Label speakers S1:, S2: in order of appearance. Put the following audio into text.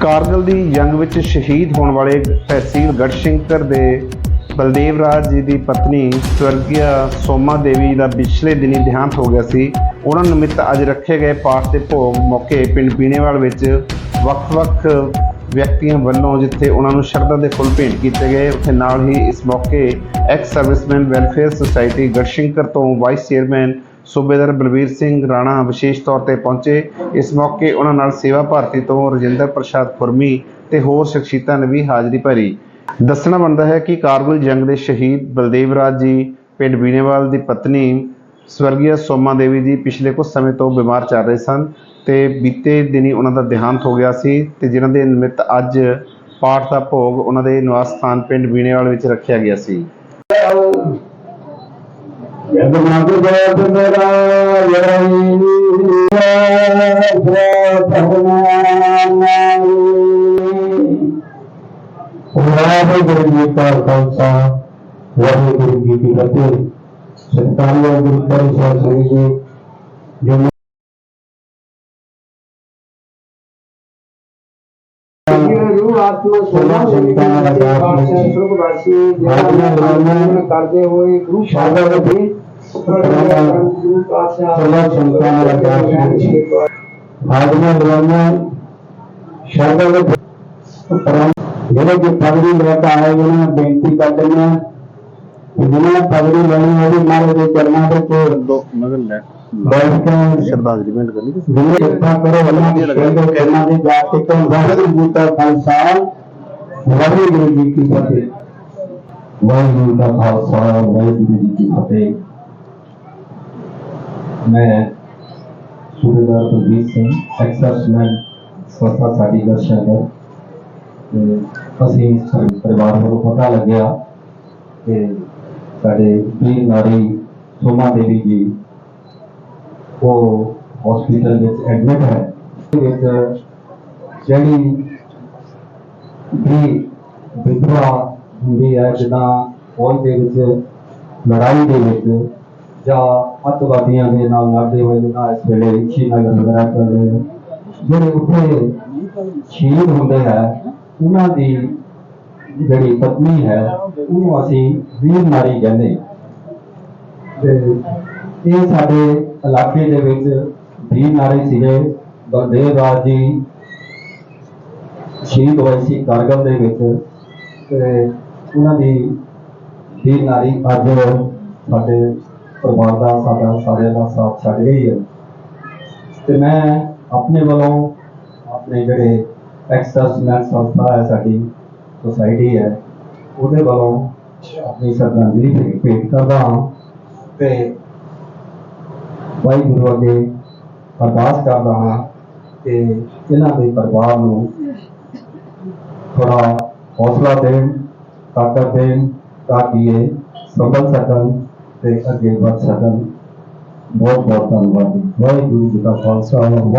S1: ਕਾਰਗਲ ਦੀ ਜੰਗ ਵਿੱਚ ਸ਼ਹੀਦ ਹੋਣ ਵਾਲੇ ਤਹਿਸੀਲ ਗੜਸ਼ੰਕਰ ਦੇ ਬਲਦੇਵ ਰਾਜ ਜੀ ਦੀ ਪਤਨੀ ਸਵਰਗੀయ ਸੋਮਾ ਦੇਵੀ ਦਾ ਪਿਛਲੇ ਦਿਨੀ ਦੇਹਾਂਤ ਹੋ ਗਿਆ ਸੀ। ਉਹਨਾਂ ਨਿਮਿਤ ਅੱਜ ਰੱਖੇ ਗਏ ਪਾਠ ਦੇ ਭੋਗ ਮੌਕੇ ਪਿੰਡ ਪੀਣੇਵਾਲ ਵਿੱਚ ਵੱਖ-ਵੱਖ ਵਿਅਕਤੀਆਂ ਵੱਲੋਂ ਜਿੱਥੇ ਉਹਨਾਂ ਨੂੰ ਸ਼ਰਧਾ ਦੇ ਫੁੱਲ ਭੇਂਟ ਕੀਤੇ ਗਏ, ਉੱਥੇ ਨਾਲ ਹੀ ਇਸ ਮੌਕੇ ex serviceman welfare society Garhshankar ਤੋਂ ਵਾਈਸ ਚੇਅਰਮੈਨ ਸੂਬੇਦਾਰ ਬਲਬੀਰ ਸਿੰਘ ਰਾਣਾ ਵਿਸ਼ੇਸ਼ ਤੌਰ ਤੇ ਪਹੁੰਚੇ। ਇਸ ਮੌਕੇ ਉਹਨਾਂ ਨਾਲ ਸੇਵਾ ਭਾਰਤੀ ਤੋਂ ਰਜਿੰਦਰ ਪ੍ਰਸਾਦ ਫੁਰਮੀ ਤੇ ਹੋਰ ਸ਼ਖਸੀਅਤਾਂ ਨੇ ਵੀ ਹਾਜ਼ਰੀ ਭਰੀ। ਦੱਸਣਾ ਬਣਦਾ ਹੈ ਕਿ ਕਾਰਗਿਲ ਜੰਗ ਦੇ ਸ਼ਹੀਦ ਬਲਦੇਵ ਰਾਜ ਜੀ, ਪਿੰਡ ਬੀਨੇਵਾਲ ਦੀ ਪਤਨੀ ਸਵਰਗੀय ਸੋਮਾ ਦੇਵੀ ਜੀ ਪਿਛਲੇ ਕੁਝ ਸਮੇਂ ਤੋਂ ਬਿਮਾਰ ਚੱਲ ਰਹੇ ਸਨ ਤੇ ਬੀਤੇ ਦਿਨੀ ਉਹਨਾਂ ਦਾ ਦੇਹਾਂਤ ਹੋ ਗਿਆ ਸੀ ਤੇ ਜਿਨ੍ਹਾਂ ਦੇ ਨਿਮਿਤ ਅੱਜ ਪਾਠ ਦਾ ਭੋਗ ਉਹਨਾਂ ਦੇ ਨਿਵਾਸ ਸਥਾਨ ਪਿੰਡ ਬੀਨੇਵਾਲ ਵਿੱਚ ਰੱਖਿਆ ਗਿਆ ਸੀ।
S2: ਵਾਹਿਗੁਰੂ ਜੀ ਕਾ ਖਾਲਸਾ ਵਾਹਿਗੁਰੂ ਜੀ ਕੀ ਫਤਿਹ ਸਤਿਕਾਰਯੋਗ ਗੁਰੂ ਗ੍ਰੰਥ ਸਾਹਿਬ ਜੀ ਜੋ
S3: ਆਤਮਾ ਸੋਨਾ ਸੰਤਾਨ ਦਾ ਸੁਖਵਾਸੀ ਜਿਹੜਾ ਕਰਦੇ ਹੋਏ ਗੁਰੂ ਸਾਹਿਬ ਦੇ ਗੁਰੂ ਪਾਤਸ਼ਾਹ
S2: ਸੋਨਾ ਸੰਤਾਨ ਦਾ ਦਾਸ ਆਦਮਾ ਬ੍ਰਹਮਾ ਸ਼ਰਦਾ ਦੇ ਪਰਮ ਜਿਹੜੇ ਕਿ ਪਗੜੀ ਲੈ ਕੇ ਆਏ ਉਹਨਾਂ ਨੂੰ ਬੇਨਤੀ ਕਰਦੇ ਨੇ ਕਿ ਜਿਹਨਾਂ ਨੇ ਪਗੜੀ ਲੈਣੀ ਉਹਦੀ ਮਾਰੇ ਦੇ ਚਰਨਾਂ ਦੇ ਕੋਲ
S1: ਦੋ ਮਗਰ ਲੈ
S2: ਬੈਠ ਕੇ
S1: ਸ਼ਰਧਾਂਜਲੀ ਭੇਂਟ ਕਰਨੀ
S2: ਜਿਹਨੇ ਕਿਰਪਾ ਕਰੋ ਉਹਨਾਂ ਦੀ ਸ਼ਰਧਾ ਕਰਨਾ ਦੀ ਜਾ ਕੇ ਤੋਂ ਵਾਹਿਗੁਰੂ ਜੀ ਕਾ ਖਾਲਸਾ ਵਾਹਿਗੁਰੂ ਜੀ ਕੀ ਫਤਿਹ ਵਾਹਿਗੁਰੂ ਦਾ ਖਾਲਸਾ ਵਾਹਿਗੁਰੂ ਜੀ ਕੀ ਫਤਿਹ ਮੈਂ ਸੂਬੇਦਾਰ ਬਲਬੀਰ ਸਿੰਘ ਐਕਸਰਸਮੈਨ ਸੰਸਥਾ ਸਾਡੀ ਗਰਸ਼ਨਗਰ ਤੇ ਅਸੀਂ ਸਾਡੇ ਪਰਿਵਾਰ ਨੂੰ ਪਤਾ ਲੱਗਿਆ ਕਿ ਸਾਡੇ ਵੀਰ ਨਾਰੀ ਸੋਮਾ ਦੇਵੀ ਜੀ ਉਹ ਹਸਪੀਟਲ ਵਿੱਚ ਐਡਮਿਟ ਹੈ। ਵਿੱਚ ਜਿਹੜੀ ਵੀ ਵਿਧਵਾ ਹੁੰਦੀ ਹੈ, ਜਿੱਦਾਂ ਫੌਜ ਦੇ ਵਿੱਚ ਲੜਾਈ ਦੇ ਵਿੱਚ ਜਾਂ ਅੱਤਵਾਦੀਆਂ ਦੇ ਨਾਲ ਲੜਦੇ ਹੋਏ ਜਿੱਦਾਂ ਇਸ ਵੇਲੇ ਸ਼੍ਰੀਨਗਰ ਵਗੈਰਾ ਕਰ ਰਹੇ ਜਿਹੜੇ ਉੱਥੇ ਸ਼ਹੀਦ ਹੁੰਦੇ ਹੈ, ਉਹਨਾਂ ਦੀ ਜਿਹੜੀ ਪਤਨੀ ਹੈ, ਉਹਨੂੰ ਅਸੀਂ ਵੀਰ ਨਾਰੀ ਕਹਿੰਦੇ ਤੇ ਇਹ ਸਾਡੇ ਇਲਾਕੇ ਦੇ ਵਿੱਚ ਵੀਰ ਨਾਰੀ ਸੀਗੇ। ਬਲਦੇਵ ਰਾਜ ਜੀ ਸ਼ਹੀਦ ਹੋਏ ਸੀ ਕਾਰਗਲ ਦੇ ਵਿੱਚ ਤੇ ਉਹਨਾਂ ਦੀ ਵੀਰ ਨਾਰੀ ਅੱਜ ਸਾਡੇ ਪਰਿਵਾਰ ਦਾ, ਸਾਡਾ ਸਾਰਿਆਂ ਦਾ ਸਾਥ ਛੱਡ ਗਈ ਹੈ। ਤੇ ਮੈਂ ਆਪਣੇ ਵੱਲੋਂ ਆਪਣੇ ਜਿਹੜੇ ਐਕਸਰਸਮੈਨ ਸੰਸਥਾ ਹੈ, ਸਾਡੀ ਸੁਸਾਇਟੀ ਹੈ, ਉਹਦੇ ਵੱਲੋਂ ਆਪਣੀ ਸ਼ਰਧਾਂਜਲੀ ਭੇ- ਭੇਟ ਕਰਦਾ ਹਾਂ। ਤੇ ਵਾਹਿਗੁਰੂ ਅੱਗੇ ਅਰਦਾਸ ਕਰਦਾ ਹਾਂ ਕਿ ਇਹਨਾਂ ਦੇ ਪਰਿਵਾਰ ਨੂੰ ਥੋੜਾ ਹੌਸਲਾ ਦੇਣ, ਤਾਕਤ ਦੇਣ ਤਾਂ ਕਿ ਇਹ ਸੰਭਲ ਸਕਣ ਤੇ ਅੱਗੇ ਵਧ ਸਕਣ ਬਹੁਤ ਬਹੁਤ ਧੰਨਵਾਦ ਜੀ। ਵਾਹਿਗੁਰੂ ਜੀ ਕਾ ਖਾਲਸਾ ਵਾਹਿਗੁਰੂ